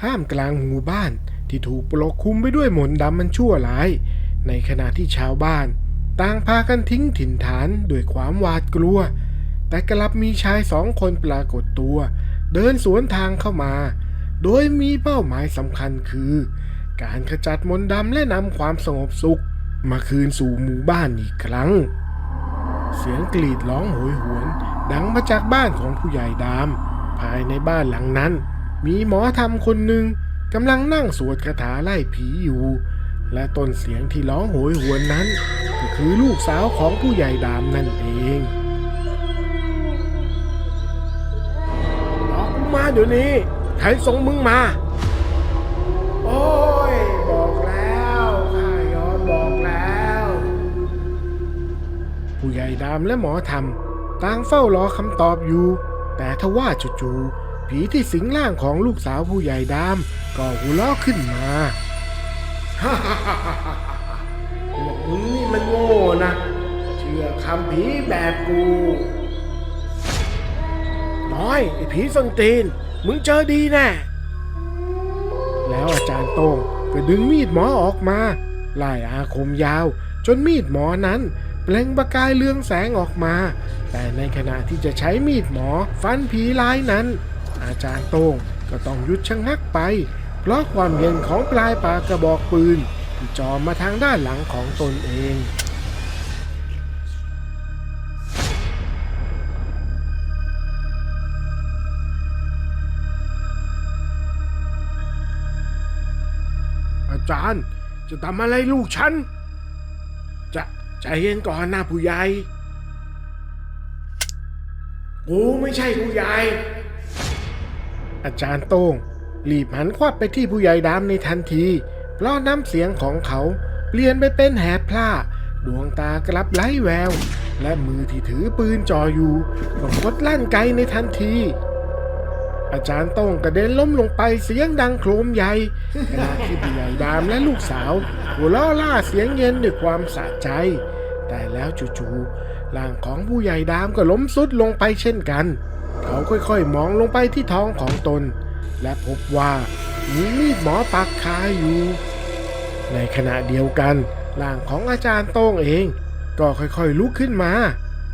ท่ามกลางหมู่บ้านที่ถูกปกคลุมไปด้วยหมนต์ดำมันชั่วร้าย ในขณะที่ชาวบ้าน ต่างพากันทิ้งถิ่นฐานด้วยความหวาดกลัว แต่กลับมีชายสองคนปรากฏตัว เดินสวนทางเข้ามา โดยมีเป้าหมายสำคัญคือ การขจัดมนต์ดำและนำความสงบสุข มาคืนสู่หมู่บ้านอีกครั้ง เสียงกรีดร้องโหยหวน ดังมาจากบ้านของผู้ใหญ่ดามภายในบ้านหลังนั้น มีหมอธรรมคนหนึ่งกำลังนั่งสวดคาถาไล่ผีอยู่ และต้นเสียงที่ร้องโหยหวนนั้นก็คือลูกสาวของผู้ใหญ่ดามนั่นเองบอกูมาเดี๋ยวนี้ ใครส่งมึงมา โอ้ย บอกแล้วข้ายอมบอกแล้ว ผู้ใหญ่ดามและหมอธรรมต่างเฝ้ารอคำตอบอยู่ แต่ทว่าจู่ๆ ผีที่สิงร่างของลูกสาวผู้ใหญ่ดามก็หัวเราะขึ้นมาพวกมึงนี่มันโง่นะ เชื่อคำผีแบบกู น้อยไอ้ผีส้นตีน มึงเจอดีแน่ แล้วอาจารย์โต้งก็ดึงมีดหมอออกมาไล่อาคมยาว จนมีดหมอนั้นเปล่งประกายเรืองแสงออกมา แต่ในขณะที่จะใช้มีดหมอฟันผีร้ายนั้น อาจารย์โต้งก็ต้องหยุดชะงักไป เพราะความเย็นของปลายปากกระบอกปืนที่จอมมาทางด้านหลังของตนเองอาจารย์จะทำอะไรลูกฉัน จะใจเย็นก่อนหนะผู้ใหญ่ กูไม่ใช่ผู้ใหญ่ อาจารย์โต้งรีบหันควับไปที่ผู้ใหญ่ดำในทันที เพราะน้ำเสียงของเขาเปลี่ยนไปเป็นแหบพล่า ดวงตากลับไร้แวว และมือที่ถือปืนจ่ออยู่ก็กดลั่นไกในทันที อาจารย์โต้งกระเด็นล้มลงไปเสียงดังโครมใหญ่ขณะที่ผู้ใหญ่ดามและลูกสาวหัวล้อล่าเสียงเย็นด้วยความสะใจ แต่แล้วจู่ๆร่างของผู้ใหญ่ดามก็ล้มสุดลงไปเช่นกัน เขาค่อยๆมองลงไปที่ท้องของตน และพบว่ามีมีดหมอปักคาอยู่ ในขณะเดียวกันร่างของอาจารย์โต้งเอง ก็ค่อยๆลุกขึ้นมา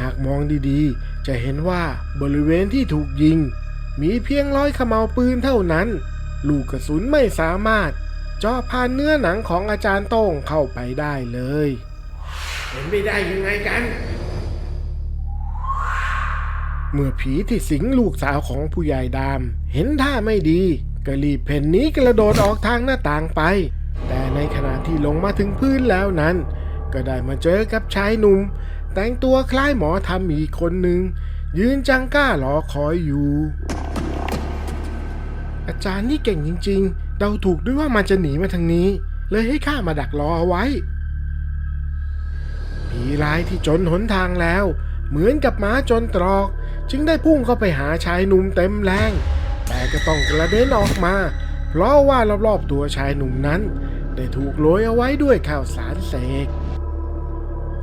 หากมองดีๆ จะเห็นว่าบริเวณที่ถูกยิง มีเพียงร้อยขมเมาปืนเท่านั้น ลูกกระสุนไม่สามารถเจาะผ่านเนื้อหนังของอาจารย์โต้งเข้าไปได้เลยเป็นไปได้ยังไงกัน เมื่อผีที่สิงลูกสาวของผู้ใหญ่ดาม เห็นท่าไม่ดีก็รีบเพ่นนี้กระโดดออกทางหน้าต่างไป แต่ในขณะที่ลงมาถึงพื้นแล้วนั้น ก็ได้มาเจอกับชายหนุ่ม แต่งตัวคล้ายหมอทำอีกคนหนึ่ง ยืนจังก้ารอคอยอยู่ อาจารย์นี่เก่งจริง ๆ เดาถูกด้วยว่ามันจะหนีมาทางนี้ เลยให้ข้ามาดักรอเอาไว้ ผีร้ายที่จนหนทางแล้ว เหมือนกับม้าจนตรอก จึงได้พุ่งเข้าไปหาชายหนุ่มเต็มแรง แต่ก็ต้องกระเด็นออกมา เพราะว่ารอบๆตัวชายหนุ่มนั้น ได้ถูกโรยเอาไว้ด้วยข้าวสารเสก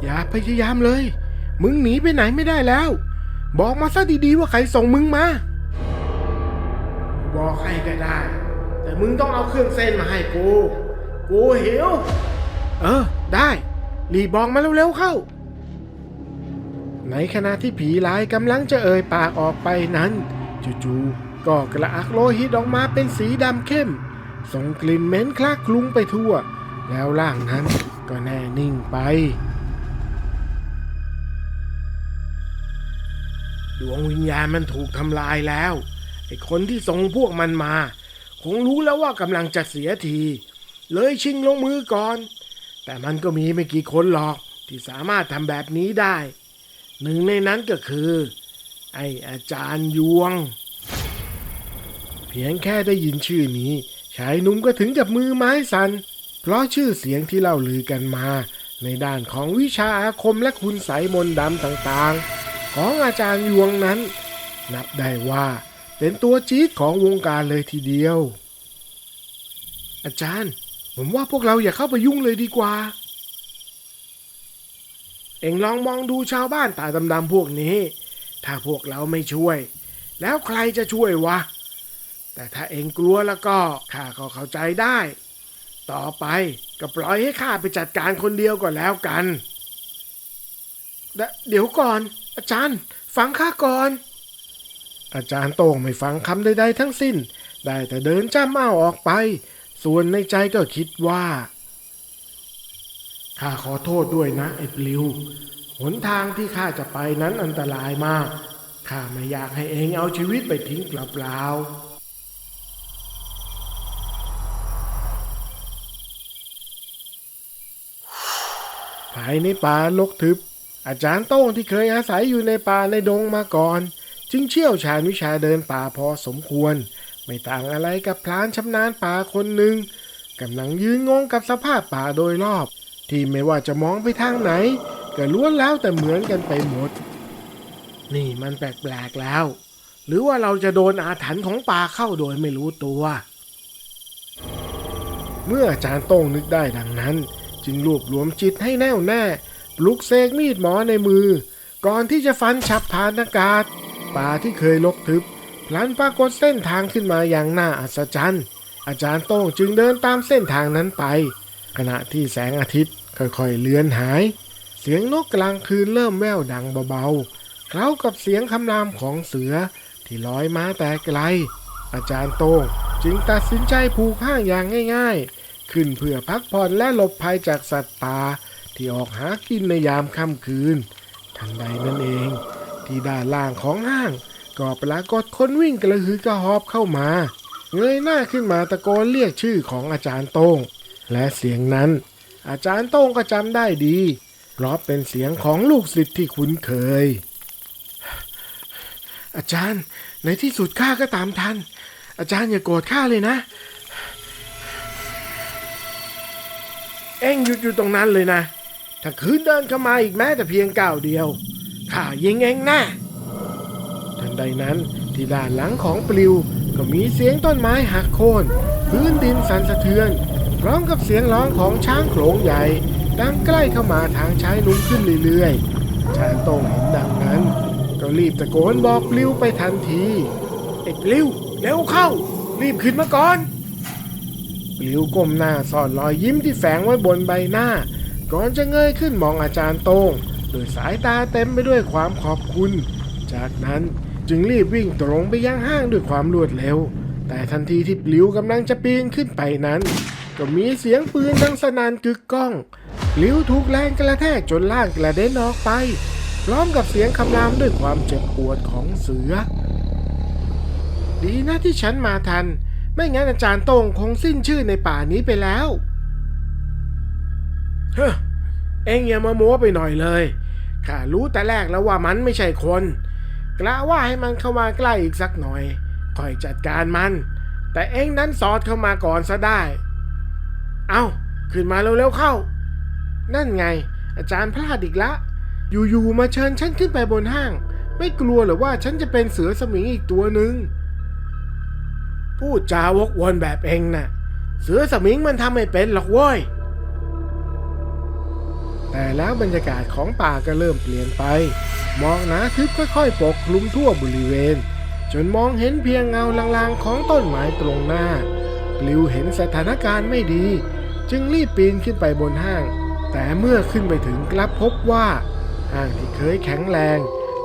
อย่าพยายามเลย มึงหนีไปไหนไม่ได้แล้ว บอกมาซะดีๆว่าใครส่งมึงมา บอกให้ก็ได้ แต่มึงต้องเอาเครื่องเส้นมาให้กู กูหิว เออ ได้ รีบบอกมาเร็วๆเข้า ในขณะที่ผีร้ายกำลังจะเอ่ยปากออกไปนั้นจู่ๆก็กระอักโลหิตออกมาเป็นสีดำเข้ม ส่งกลิ่นเหม็นคลากคลุ้งไปทั่ว แล้วร่างนั้นก็แน่นิ่งไป ดวงวิญญาณมันถูกทำลายแล้วไอ้คนที่ส่งพวกมันมา คงรู้แล้วว่ากำลังจะเสียที เลยชิงลงมือก่อน แต่มันก็มีไม่กี่คนหรอกที่สามารถทำแบบนี้ได้ หนึ่งในนั้นก็คือ ไออาจารย์ยวง เพียงแค่ได้ยินชื่อนี้ ชายหนุ่มก็ถึงกับมือไม้สัน่นเพราะชื่อเสียงที่เล่าลือกันมา ในด้านของวิชาอาคมและคุณไสยมนต์ดำต่างๆ ของอาจารย์ยวงนั้น นับได้ว่าเป็นตัวจี๊ดของวงการเลยทีเดียว อาจารย์ ผมว่าพวกเราอย่าเข้าไปยุ่งเลยดีกว่า เอ็งลองมองดูชาวบ้านตาดำๆพวกนี้ ถ้าพวกเราไม่ช่วย แล้วใครจะช่วยวะ แต่ถ้าเองกลัวแล้วก็ข้าก็เข้าใจได้ ต่อไปก็ปล่อยให้ข้าไปจัดการคนเดียวก็แล้วกันเดี๋ยวก่อน อาจารย์ ฟังข้าก่อน อาจารย์โต้งไม่ฟังคำใดๆทั้งสิ้น ได้แต่เดินจ้ำอ้าออกไป ส่วนในใจก็คิดว่า ข้าขอโทษด้วยนะไอ้ปลิว หนทางที่ข้าจะไปนั้นอันตรายมาก ข้าไม่อยากให้เองเอาชีวิตไปทิ้งเปล่าๆภายในป่าลกทึบ อาจารย์โต้งที่เคยอาศัยอยู่ในป่าในดงมาก่อน จึงเชี่ยวชาญวิชาเดินป่าพอสมควร ไม่ต่างอะไรกับพลานชำนาญป่าคนหนึ่งกำลังยืนงงกับสภาพป่าโดยรอบ ที่ไม่ว่าจะมองไปทางไหน ก็ล้วนแล้วแต่เหมือนกันไปหมด นี่มันแปลกๆแล้ว หรือว่าเราจะโดนอาถรรพ์ของป่าเข้าโดยไม่รู้ตัว เมื่ออาจารย์โต้งนึกได้ดังนั้น จึงรวบรวมจิตให้แน่วแน่ปลุกเสกมีดหมอในมือ ก่อนที่จะฟันฉับผ่านอากาศป่าที่เคยลกทึบพลันปรากฏเส้นทางขึ้นมาอย่างน่าอัศจรรย์อาจารย์โต้งจึงเดินตามเส้นทางนั้นไป ขณะที่แสงอาทิตย์ ค่อยๆเลือนหาย เสียงนกกลางคืนเริ่มแว่วดังเบาๆเคล้ากับเสียงคำรามของเสือที่ลอยมาแต่ไกล อาจารย์โต้งจึงตัดสินใจผูกห้างอย่างง่ายๆ ขึ้นเพื่อพักผ่อนและหลบภัยจากสัตว์ป่าที่ออกหากินในยามค่ำคืน ทันใดนั่นเอง ที่ด้านล่างของห้าง ก็ปรากฏคนวิ่งกระหือกระหอบเข้ามา เงยหน้าขึ้นมาตะโกนเรียกชื่อของอาจารย์โต้งและเสียงนั้น อาจารย์โต้งก็จำได้ดี เพราะเป็นเสียงของลูกศิษย์ที่คุ้นเคย อาจารย์ในที่สุดข้าก็ตามทัน อาจารย์อย่าโกรธข้าเลยนะ เอ็งหยุดอยู่ตรงนั้นเลยนะ ถ้าคืนเดินเข้ามาอีกแม้แต่เพียงก้าวเดียวข้ายิงเองแน่ทันใดนั้นที่ด้านหลังของปลิวก็มีเสียงต้นไม้หักโค่นพื้นดินสั่นสะเทือน พร้อมกับเสียงร้องของช้างโขลงใหญ่ดังใกล้เข้ามาทางชายหนุ่มขึ้นเรื่อยๆ ชายโต้งเห็นดังนั้น ก็รีบตะโกนบอกปลิวไปทันทีไอ้ปลิวเร็วเข้า รีบขึ้นมาก่อนปลิวก้มหน้าซ่อนรอยยิ้มที่แฝงไว้บนใบหน้า ก่อนจะเงยขึ้นมองอาจารย์โต้งโดยสายตาเต็มไปด้วยความขอบคุณ จากนั้นจึงรีบวิ่งตรงไปยังห้างด้วยความรวดเร็ว แต่ทันทีที่ปลิวกำลังจะปีนขึ้นไปนั้น ก็มีเสียงปืนดังสนานกึกก้องปลิวถูกแรงกระแทกจนล่างกระเด็นออกไป พร้อมกับเสียงคำรามด้วยความเจ็บปวดของเสือ ดีนะที่ฉันมาทัน ไม่งั้นอาจารย์โต้งคงสิ้นชื่อในป่านี้ไปแล้วเฮ้อเอ็งอย่ามาโม้ไปหน่อยเลยข้ารู้แต่แรกแล้วว่ามันไม่ใช่คนกล้าว่าให้มันเข้ามาใกล้อีกสักหน่อยค่อยจัดการมัน แต่เอ็งนั้นสอดเข้ามาก่อนซะได้ เอาขึ้นมาเร็วๆเข้า นั่นไง อาจารย์พลาดอีกละ อยู่ๆมาเชิญฉันขึ้นไปบนห้าง ไม่กลัวหรือว่าฉันจะเป็นเสือสมิงอีกตัวหนึ่งพูดจาวกวนแบบเองน่ะ เสือสมิงมันทำไม่เป็นหรอกเว้ยแต่แล้วบรรยากาศของป่าก็เริ่มเปลี่ยนไปหมอกหนาทึบค่อยๆปกคลุมทั่วบริเวณ จนมองเห็นเพียงเงาลางๆของต้นไม้ตรงหน้าปลิวเห็นสถานการณ์ไม่ดี จึงรีบปีนขึ้นไปบนห้าง แต่เมื่อขึ้นไปถึงกลับพบว่า ห้างที่เคยแข็งแรง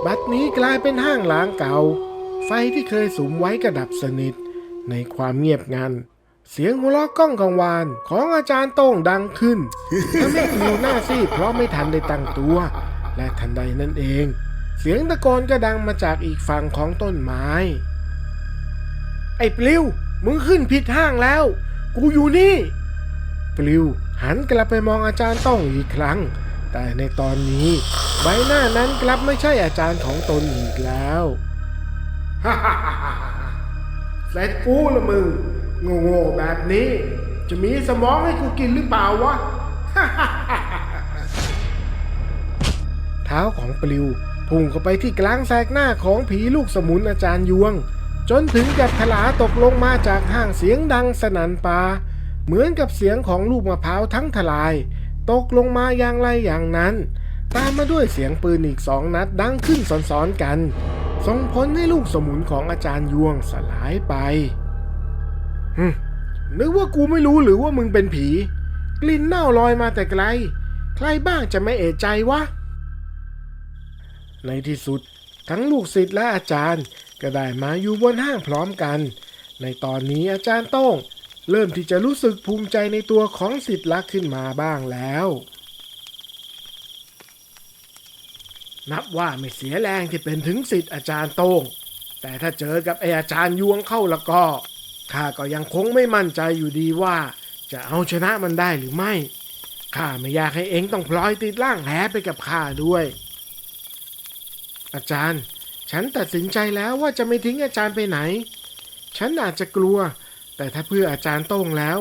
บัดนี้กลายเป็นห้างล้างเก่า ไฟที่เคยสุมไว้กระดับสนิท ในความเงียบงัน เสียงหัวเราะก้องกังวานของอาจารย์โต้งดังขึ้นทำให้ปลิวหน้าซีดเพราะไม่ทันได้ตั้งตัว และทันใดนั่นเอง เสียงตะโกนก็ดังมาจากอีกฝั่งของต้นไม้ ไอ้ปลิวมึงขึ้นผิดห้างแล้ว กูอยู่นี่ ปลิว หันกลับไปมองอาจารย์ต้องอีกครั้ง แต่ในตอนนี้ใบหน้านั้นกลับไม่ใช่อาจารย์ของตนอีกแล้วฮ่าฮ่าฮ่าเสร็จกูละมึงโง่ๆแบบนี้ จะมีสมองให้กูกินหรือเปล่าวะเท้าของปลิวพุ่งเข้าไปที่กลางแสกหน้าของผีลูกสมุนอาจารย์ยวง จนถึงกับถลาตกลงมาจากห้างเสียงดังสนั่นป่า เหมือนกับเสียงของลูกมะพร้าวทั้งทลาย ตกลงมาอย่างไรอย่างนั้น ตามมาด้วยเสียงปืนอีกสองนัดดังขึ้นซ้อนๆกัน ส่งผลให้ลูกสมุนของอาจารย์ยวงสลายไปหึนึกว่ากูไม่รู้หรือว่ามึงเป็นผี กลิ่นเน่าลอยมาแต่ไกล ใครบ้างจะไม่เอะใจวะ ในที่สุดทั้งลูกศิษย์และอาจารย์ก็ได้มาอยู่บนห้างพร้อมกัน ในตอนนี้อาจารย์โต้ง เริ่มที่จะรู้สึกภูมิใจในตัวของศิษย์ลักขึ้นมาบ้างแล้ว นับว่าไม่เสียแรงที่เป็นถึงศิษย์อาจารย์โต้ง แต่ถ้าเจอกับไออาจารย์ยวงเข้าแล้วก็ข้าก็ยังคงไม่มั่นใจอยู่ดีว่า จะเอาชนะมันได้หรือไม่ข้าไม่อยากให้เองต้องพลอยติดล่างแหไปกับข้าด้วย อาจารย์ ฉันตัดสินใจแล้วว่าจะไม่ทิ้งอาจารย์ไปไหน ฉันอาจจะกลัว แต่ถ้าเพื่ออาจารย์โต้งแล้ว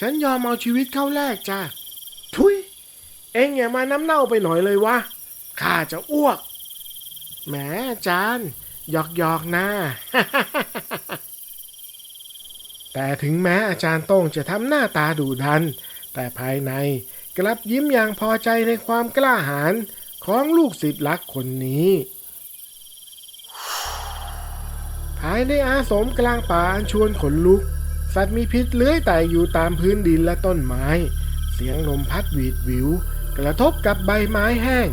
ฉันยอมเอาชีวิตเข้าแลกจ้าทุย เอ็งอย่ามาน้ำเน่าไปหน่อยเลยวะข้าจะอ้วก แหมอาจารย์หยอกหยอกๆนะแต่ถึงแม้อาจารย์โต้งจะทำหน้าตาดุดัน แต่ภายในกลับยิ้มอย่างพอใจในความกล้าหาญของลูกศิษย์รักคนนี้ ภายในอาสมกลางป่าอันชวนขนลุก สัตว์มีพิษเลื้อยไต่อยู่ตามพื้นดินและต้นไม้ เสียงลมพัดหวีดหวิว กระทบกับใบไม้แห้ง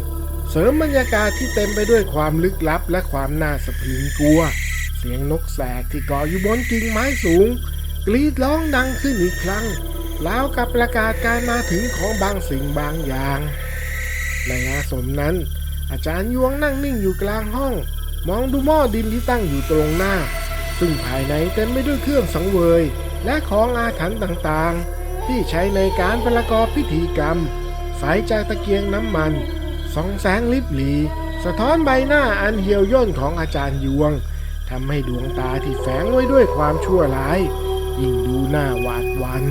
เสริมบรรยากาศที่เต็มไปด้วยความลึกลับและความน่าสะพรึงกลัว เสียงนกแสกที่เกาะอยู่บนกิ่งไม้สูง กรีดร้องดังขึ้นอีกครั้งแล้วกับประกาศการมาถึงของบางสิ่งบางอย่าง ในอาสมนั้น อาจารย์ยวงนั่งนิ่งอยู่กลางห้อง มองดูหม้อดินที่ตั้งอยู่ตรงหน้า ซึ่งภายในเต็มไปด้วยเครื่องสังเวย และของอาถรรพ์ต่างๆ ที่ใช้ในการประกอบพิธีกรรมไฟจากตะเกียงน้ำมันส่องแสงลิบหลี สะท้อนใบหน้าอันเหี่ยวย่นของอาจารย์ยวงทำให้ดวงตาที่แฝงไว้ด้วยความชั่วร้าย ยิ่งดูหน้าหวาดหวัน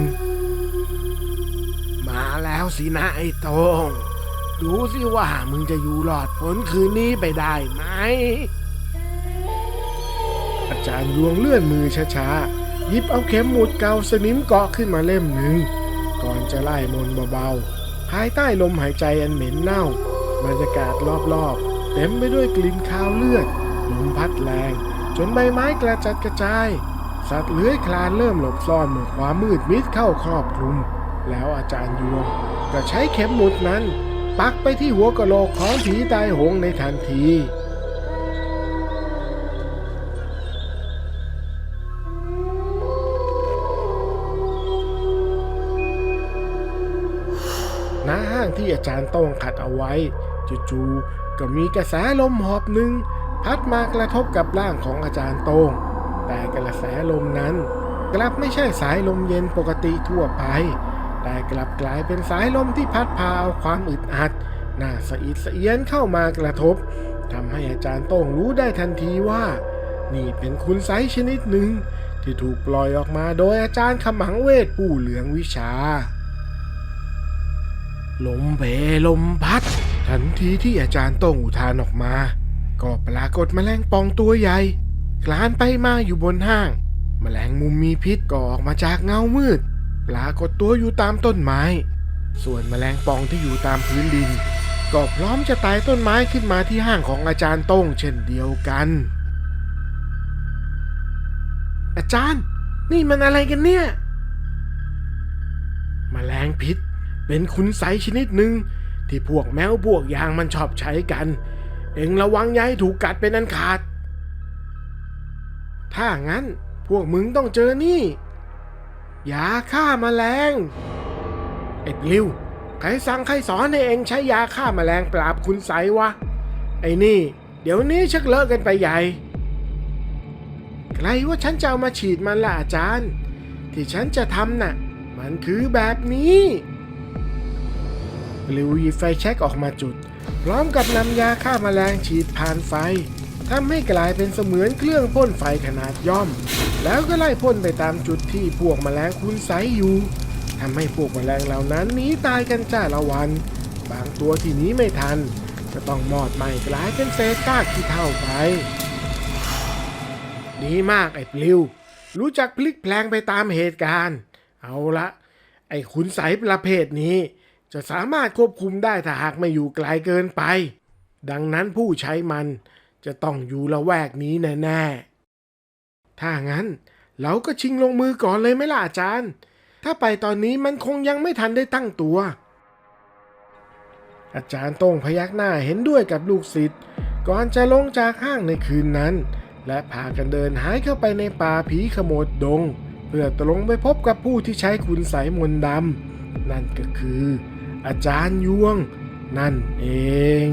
มาแล้วสินะไอ้โตงดูสิว่ามึงจะอยู่หลอดพ้นคืนนี้ไปได้ไหม อาจารย์ยวงเลื่อนมือช้าๆ หยิบเอาเข็มหมุดเกาสนิมเกาะขึ้นมาเล่มหนึ่ง ก่อนจะไล่มนเบาๆ ภายใต้ลมหายใจอันเหม็นเน่า บรรยากาศรอบๆ เต็มไปด้วยกลิ่นคาวเลือด ลมพัดแรง จนใบไม้กระจัดกระจาย สัตว์เลื้อยคลานเริ่มหลบซ่อนเมื่อความมืดมิดเข้าครอบคลุม แล้วอาจารย์ยวงก็ใช้เข็มหมุดนั้น ปักไปที่หัวกะโหลกของผีตายโหงในทันที ที่อาจารย์โต้งขัดเอาไว้จู่ๆก็มีกระแสลมหอบหนึ่งพัดมากระทบกับร่างของอาจารย์โต้งแต่กระแสลมนั้น กลับไม่ใช่สายลมเย็นปกติทั่วไป แต่กลับกลายเป็นสายลมที่พัดพาเอาความอึดอัดน่าสะอิดสะเอียนเข้ามากระทบทำให้อาจารย์โต้งรู้ได้ทันทีว่า นี่เป็นคุณไสยชนิดหนึ่งที่ถูกปล่อยออกมาโดยอาจารย์ขมังเวทผู้เหลืองวิชา ลมเพลมพัด ทันทีที่อาจารย์โต้งอุทานออกมา ก็ปรากฏแมลงปองตัวใหญ่คลานไปมาอยู่บนห้าง แมลงมุมมีพิษก็ออกมาจากเงามืด ปรากฏตัวอยู่ตามต้นไม้ ส่วนแมลงปองที่อยู่ตามพื้นดิน ก็พร้อมจะตายต้นไม้ขึ้นมาที่ห้างของอาจารย์โต้งเช่นเดียวกัน อาจารย์ นี่มันอะไรกันเนี่ย แมลงพิษ เป็นคุณไสชนิดหนึ่งที่พวกแมวพวกยางมันชอบใช้กัน เอ็งระวังย่าให้ถูกกัดเป็นอันขาด ถ้างั้นพวกมึงต้องเจอนี่ยาฆ่ามาแมลงไอ้ปลิวใครสั่งใครสอนให้เองใช้ยาฆ่ามาแมลงปราบคุณไสวะ ไอ้นี่ เดี๋ยวนี้ชักเลอะกันไปใหญ่ใครว่าฉันจะเอามาฉีดมันล่ะอาจารย์ ที่ฉันจะทำน่ะ มันคือแบบนี้ ปลิวหยิบไฟแช็กออกมาจุด พร้อมกับนำยาฆ่าแมลงฉีดผ่านไฟทำให้กลายเป็นเสมือนเครื่องพ่นไฟขนาดย่อม แล้วก็ไล่พ่นไปตามจุดที่พวกแมลงคุณไสอยู่ทำให้พวกแมลงเหล่านั้นหนีตายกันจ้าละวัน บางตัวที่หนีไม่ทันก็ต้องมอดไหม้กลายเป็นเศษซากที่เท่าไปดีมากไอ้ปลิว รู้จักพลิกแพลงไปตามเหตุการณ์ เอาละไอ้ขุนใสประเภทนี้ จะสามารถควบคุมได้ถ้าหากไม่อยู่ไกลเกินไป ดังนั้นผู้ใช้มันจะต้องอยู่ละแวกนี้แน่ๆ ถ้างั้นเราก็ชิงลงมือก่อนเลยไหมล่ะอาจารย์ ถ้าไปตอนนี้มันคงยังไม่ทันได้ตั้งตัว อาจารย์โต้งพยักหน้าเห็นด้วยกับลูกศิษย์ก่อนจะลงจากห้างในคืนนั้น และพากันเดินหายเข้าไปในป่าผีขโมดดง เพื่อตรงไปพบกับผู้ที่ใช้คุณใสยมนต์ดำนั่นก็คือ อาจารย์ยวงนั่นเอง